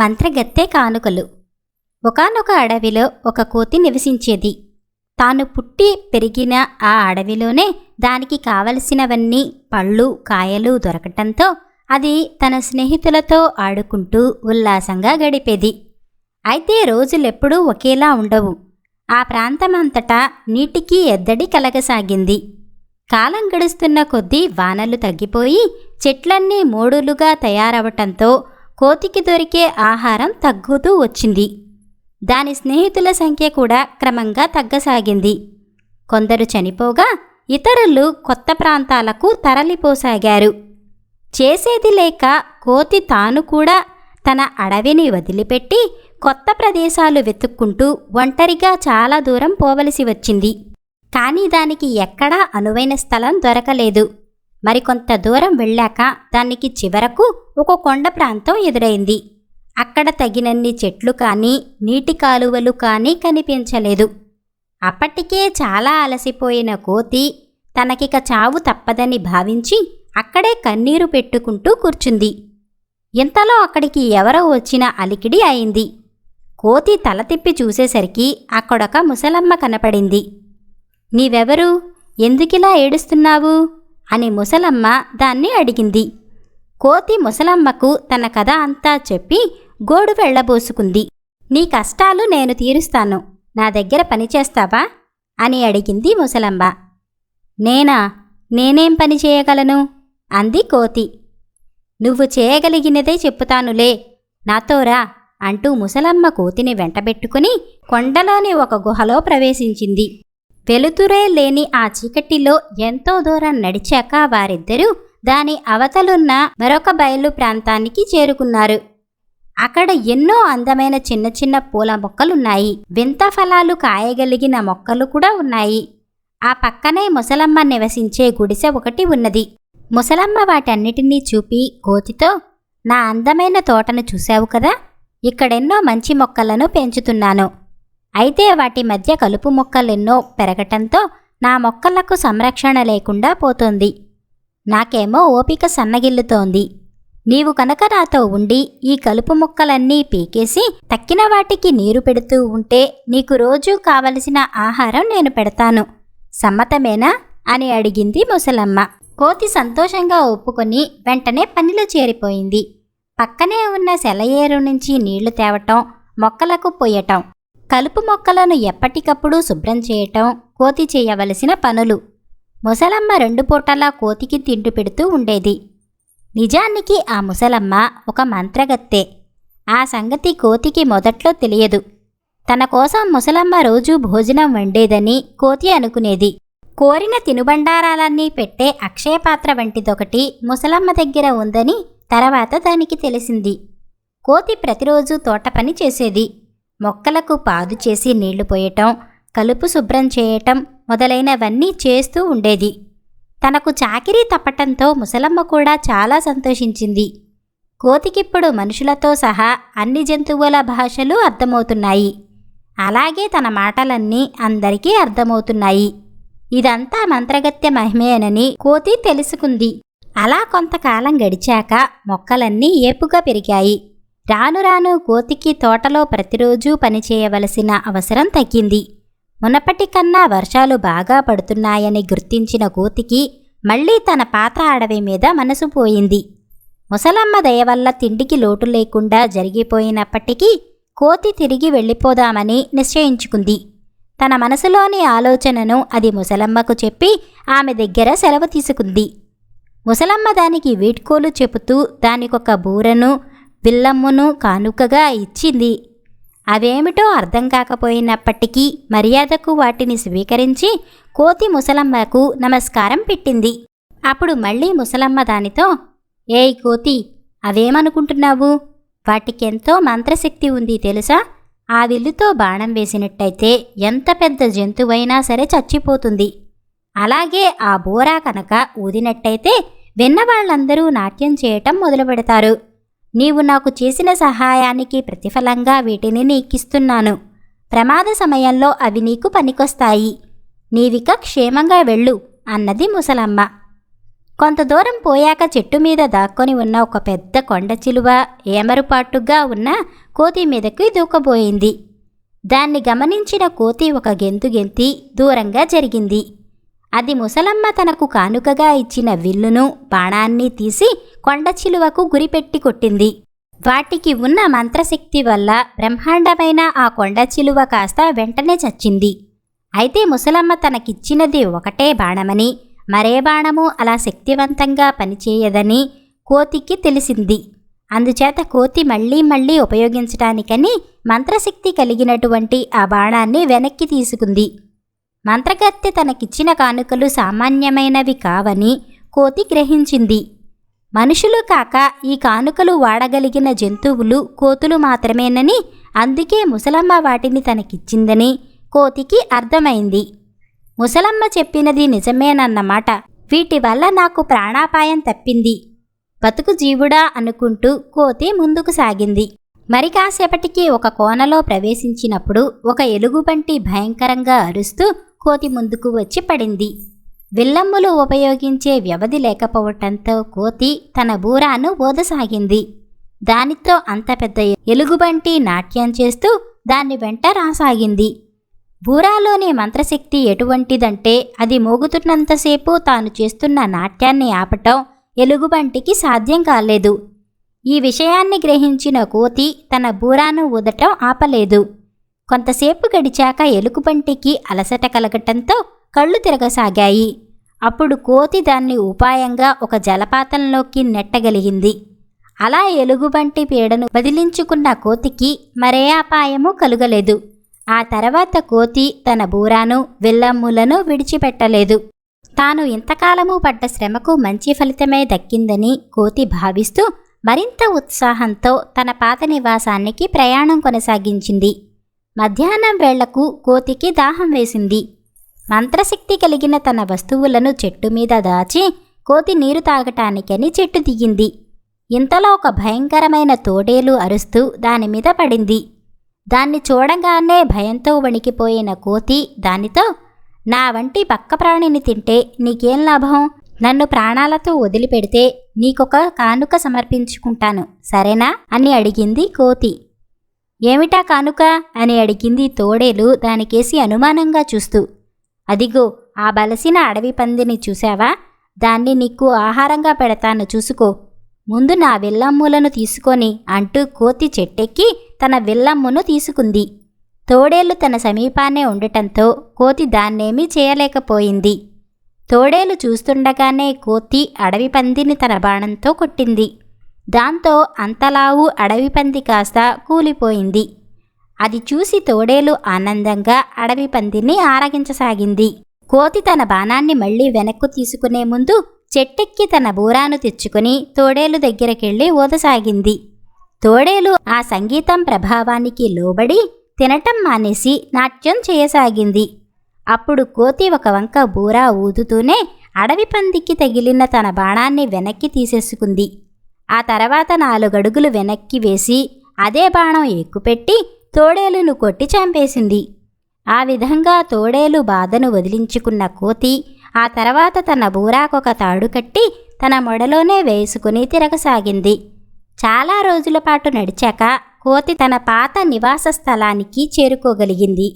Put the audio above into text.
మంత్రగత్తె కానుకలు. ఒకానొక అడవిలో ఒక కోతి నివసించేది. తాను పుట్టి పెరిగిన ఆ అడవిలోనే దానికి కావలసినవన్నీ పళ్ళు కాయలు దొరకటంతో అది తన స్నేహితులతో ఆడుకుంటూ ఉల్లాసంగా గడిపేది. అయితే రోజులెప్పుడూ ఒకేలా ఉండవు. ఆ ప్రాంతమంతటా నీటికి ఎద్దడి కలగసాగింది. కాలం గడుస్తున్న కొద్దీ వానలు తగ్గిపోయి చెట్లన్నీ మూడులుగా తయారవటంతో కోతికి దొరికే ఆహారం తగ్గుతూ వచ్చింది. దాని స్నేహితుల సంఖ్య కూడా క్రమంగా తగ్గసాగింది. కొందరు చనిపోగా ఇతరులు కొత్త ప్రాంతాలకు తరలిపోసాగారు. చేసేది లేక కోతి తాను కూడా తన అడవిని వదిలిపెట్టి కొత్త ప్రదేశాలు వెతుక్కుంటూ ఒంటరిగా చాలా దూరం పోవలసి వచ్చింది. కానీ దానికి ఎక్కడా అనువైన స్థలం దొరకలేదు. మరికొంత దూరం వెళ్ళాక దానికి చివరకు ఒక కొండ ప్రాంతం ఎదురైంది. అక్కడ తగినన్ని చెట్లు కానీ నీటి కాలువలు కానీ కనిపించలేదు. అప్పటికే చాలా అలసిపోయిన కోతి తనకిక చావు తప్పదని భావించి అక్కడే కన్నీరు పెట్టుకుంటూ కూర్చుంది. ఇంతలో అక్కడికి ఎవరో వచ్చిన అలికిడి అయింది. కోతి తల తిప్పి చూసేసరికి అక్కడొక ముసలమ్మ కనపడింది. నీవెవరు? ఎందుకిలా ఏడుస్తున్నావు? అని ముసలమ్మ దాన్ని అడిగింది. కోతి ముసలమ్మకు తన కథ అంతా చెప్పి గోడు వెళ్ళబోసుకుంది. నీ కష్టాలు నేను తీరుస్తాను. నా దగ్గర పని చేస్తావా? అని అడిగింది ముసలమ్మ. నేనా? నేనేం పని చేయగలను? అంది కోతి. నువ్వు చేయగలిగినదే చెప్పుతానులే. నాతోరా అంటూ ముసలమ్మ కోతిని వెంటబెట్టుకుని కొండలోని ఒక గుహలో ప్రవేశించింది. వెలుతురే లేని ఆ చీకటిలో ఎంతో దూరం నడిచాక వారిద్దరూ దాని అవతలున్న మరొక బయలు ప్రాంతానికి చేరుకున్నారు. అక్కడ ఎన్నో అందమైన చిన్న చిన్న పూల మొక్కలున్నాయి. వింత ఫలాలు కాయగలిగిన మొక్కలు కూడా ఉన్నాయి. ఆ పక్కనే ముసలమ్మ నివసించే గుడిసె ఒకటి ఉన్నది. ముసలమ్మ వాటన్నిటినీ చూపి కోతితో నా అందమైన తోటను చూశావు కదా? ఇక్కడెన్నో మంచి మొక్కలను పెంచుతున్నాను. అయితే వాటి మధ్య కలుపు మొక్కలెన్నో పెరగటంతో నా మొక్కలకు సంరక్షణ లేకుండా పోతోంది. నాకేమో ఓపిక సన్నగిల్లుతోంది. నీవు కనుక నాతో ఉండి ఈ కలుపు మొక్కలన్నీ పీకేసి తక్కిన వాటికి నీరు పెడుతూ ఉంటే నీకు రోజూ కావలసిన ఆహారం నేను పెడతాను. సమ్మతమేనా? అని అడిగింది ముసలమ్మ. కోతి సంతోషంగా ఒప్పుకొని వెంటనే పనిలో చేరిపోయింది. పక్కనే ఉన్న సెలయేరు నుంచి నీళ్ళు తేవటం మొక్కలకు పొయ్యటం కలుపు మొక్కలను ఎప్పటికప్పుడు శుభ్రం చేయటం కోతి చేయవలసిన పనులు. ముసలమ్మ రెండు పూటలా కోతికి తిండి పెడుతూ ఉండేది. నిజానికి ఆ ముసలమ్మ ఒక మంత్రగత్తె. ఆ సంగతి కోతికి మొదట్లో తెలియదు. తన కోసం ముసలమ్మ రోజూ భోజనం వండేదని కోతి అనుకునేది. కోరిన తినుబండారాలన్నీ పెట్టే అక్షయపాత్ర వంటిదొకటి ముసలమ్మ దగ్గర ఉందని తర్వాత దానికి తెలిసింది. కోతి ప్రతిరోజు తోట పని చేసేది. మొక్కలకు పాదు చేసి నీళ్ళు పోయటం కలుపు శుభ్రం చేయటం మొదలైనవన్నీ చేస్తూ ఉండేది. తనకు చాకిరీ తప్పటంతో ముసలమ్మ కూడా చాలా సంతోషించింది. కోతికిప్పుడు మనుషులతో సహా అన్ని జంతువుల భాషలు అర్థమవుతున్నాయి. అలాగే తన మాటలన్నీ అందరికీ అర్థమవుతున్నాయి. ఇదంతా మంత్రగత్య మహిమేనని కోతి తెలుసుకుంది. అలా కొంతకాలం గడిచాక మొక్కలన్నీ ఏపుగా పెరిగాయి. రాను రాను కోతికి తోటలో ప్రతిరోజూ పనిచేయవలసిన అవసరం తగ్గింది. మునపటి కన్నా వర్షాలు బాగా పడుతున్నాయని గుర్తించిన కోతికి మళ్ళీ తన పాత అడవి మీద మనసు పోయింది. ముసలమ్మ దయ వల్ల తిండికి లోటు లేకుండా జరిగిపోయినప్పటికీ కోతి తిరిగి వెళ్ళిపోదామని నిశ్చయించుకుంది. తన మనసులోని ఆలోచనను అది ముసలమ్మకు చెప్పి ఆమె దగ్గర సెలవు తీసుకుంది. ముసలమ్మ దానికి వీడ్కోలు చెబుతూ దానికొక బూరను బిల్లమ్మను కానుకగా ఇచ్చింది. అవేమిటో అర్థం కాకపోయినప్పటికీ మర్యాదకు వాటిని స్వీకరించి కోతి ముసలమ్మకు నమస్కారం పెట్టింది. అప్పుడు మళ్ళీ ముసలమ్మ దానితో ఏయ్ కోతి అవేమనుకుంటున్నావు? వాటికెంతో మంత్రశక్తి ఉంది తెలుసా? ఆ విల్లుతో బాణం వేసినట్టయితే ఎంత పెద్ద జంతువైనా సరే చచ్చిపోతుంది. అలాగే ఆ బోరా కనుక ఊదినట్టయితే విన్నవాళ్ళందరూ నాట్యం చేయటం మొదలు పెడతారు నీవు నాకు చేసిన సహాయానికి ప్రతిఫలంగా వీటిని నీకిస్తున్నాను. ప్రమాద సమయంలో అవి నీకు పనికొస్తాయి. నీవిక క్షేమంగా వెళ్ళు అన్నది ముసలమ్మ. కొంత దూరం పోయాక చెట్టు మీద దాక్కొని ఉన్న ఒక పెద్ద కొండ చిలువ ఏమరుపాటుగా ఉన్న కోతి మీదకి దూకబోయింది. దాన్ని గమనించిన కోతి ఒక గెంతు గెంతి దూరంగా జరిగింది. అది ముసలమ్మ తనకు కానుకగా ఇచ్చిన విల్లును బాణాన్ని తీసి కొండ చిలువకు గురిపెట్టి కొట్టింది. వాటికి ఉన్న మంత్రశక్తి వల్ల బ్రహ్మాండమైన ఆ కొండ చిలువ కాస్త వెంటనే చచ్చింది. అయితే ముసలమ్మ తనకిచ్చినది ఒకటే బాణమని మరే బాణము అలా శక్తివంతంగా పనిచేయదని కోతికి తెలిసింది. అందుచేత కోతి మళ్ళీ మళ్ళీ ఉపయోగించటానికని మంత్రశక్తి కలిగినటువంటి ఆ బాణాన్ని వెనక్కి తీసుకుంది. మంత్రగత్తె తనకిచ్చిన కానుకలు సామాన్యమైనవి కావని కోతి గ్రహించింది. మనుషులు కాక ఈ కానుకలు వాడగలిగిన జంతువులు కోతులు మాత్రమేనని అందుకే ముసలమ్మ వాటిని తనకిచ్చిందని కోతికి అర్థమైంది. ముసలమ్మ చెప్పినది నిజమేనన్నమాట. వీటి వల్ల నాకు ప్రాణాపాయం తప్పింది. బతుకు జీవుడా అనుకుంటూ కోతి ముందుకు సాగింది. మరి కాసేపటికి ఒక కోనలో ప్రవేశించినప్పుడు ఒక ఎలుగుబంటి భయంకరంగా అరుస్తూ కోతి ముందుకు వచ్చి పడింది. విల్లమ్ములు ఉపయోగించే వ్యవధి లేకపోవటంతో కోతి తన బూరాను ఓదసాగింది. దానితో అంత పెద్ద ఎలుగుబంటి నాట్యం చేస్తూ దాన్ని వెంట రాసాగింది. బూరాలోని మంత్రశక్తి ఎటువంటిదంటే అది మోగుతున్నంతసేపు తాను చేస్తున్న నాట్యాన్ని ఆపటం ఎలుగుబంటికి సాధ్యం కాలేదు. ఈ విషయాన్ని గ్రహించిన కోతి తన బూరాను ఊదటం ఆపలేదు. కొంతసేపు గడిచాక ఎలుగుబంటికి అలసట కలగటంతో కళ్ళు తిరగసాగాయి. అప్పుడు కోతి దాన్ని ఉపాయంగా ఒక జలపాతంలోకి నెట్టగలిగింది. అలా ఎలుగుబంటి పీడను వదిలించుకున్న కోతికి మరే అపాయము కలుగలేదు. ఆ తర్వాత కోతి తన బూరాను విల్లమ్ములను విడిచిపెట్టలేదు. తాను ఇంతకాలము పడ్డ శ్రమకు మంచి ఫలితమే దక్కిందని కోతి భావిస్తూ మరింత ఉత్సాహంతో తన పాత నివాసానికి ప్రయాణం కొనసాగించింది. మధ్యాహ్నం వేళ్ళకు కోతికి దాహం వేసింది. మంత్రశక్తి కలిగిన తన వస్తువులను చెట్టు మీద దాచి కోతి నీరు తాగటానికని చెట్టు దిగింది. ఇంతలో ఒక భయంకరమైన తోడేలు అరుస్తూ దానిమీద పడింది. దాన్ని చూడంగానే భయంతో వణికిపోయిన కోతి దానితో నా వంటి పక్క ప్రాణిని తింటే నీకేం లాభం? నన్ను ప్రాణాలతో వదిలిపెడితే నీకొక కానుక సమర్పించుకుంటాను సరేనా? అని అడిగింది కోతి. ఏమిటా కానుక? అని అడిగింది తోడేలు దానికేసి అనుమానంగా చూస్తూ. అదిగో ఆ బలసిన అడవి పందిని చూశావా? దాన్ని నీకు ఆహారంగా పెడతాను చూసుకో. ముందు నా విల్లమ్ములను తీసుకొని అంటూ కోతి చెట్టెక్కి తన విల్లమ్మును తీసుకుంది. తోడేలు తన సమీపానే ఉండటంతో కోతి దాన్నేమీ చేయలేకపోయింది. తోడేలు చూస్తుండగానే కోతి అడవి పందిని తన బాణంతో కొట్టింది. దాంతో అంతలావు అడవి పంది కాస్త కూలిపోయింది. అది చూసి తోడేలు ఆనందంగా అడవి పందిని ఆరగించసాగింది. కోతి తన బాణాన్ని మళ్ళీ వెనక్కు తీసుకునే ముందు చెట్టెక్కి తన బూరాను తెచ్చుకుని తోడేలు దగ్గరకెళ్ళి ఊదసాగింది తోడేలు ఆ సంగీతం ప్రభావానికి లోబడి తినటం మానేసి నాట్యం చేయసాగింది. అప్పుడు కోతి ఒక వంక బూరా ఊదుతూనే అడవి పందికి తగిలిన తన బాణాన్ని వెనక్కి తీసేసుకుంది. ఆ తర్వాత నాలుగడుగులు వెనక్కి వేసి అదే బాణం ఎక్కుపెట్టి తోడేలును కొట్టి చంపేసింది. ఆ విధంగా తోడేలు బాధను వదిలించుకున్న కోతి ఆ తర్వాత తన బూరాకొక తాడు కట్టి తన మొడలోనే వేసుకుని తిరగసాగింది. చాలా రోజుల పాటు నడిచాక కోతి తన పాత నివాస స్థలానికి చేరుకోగలిగింది.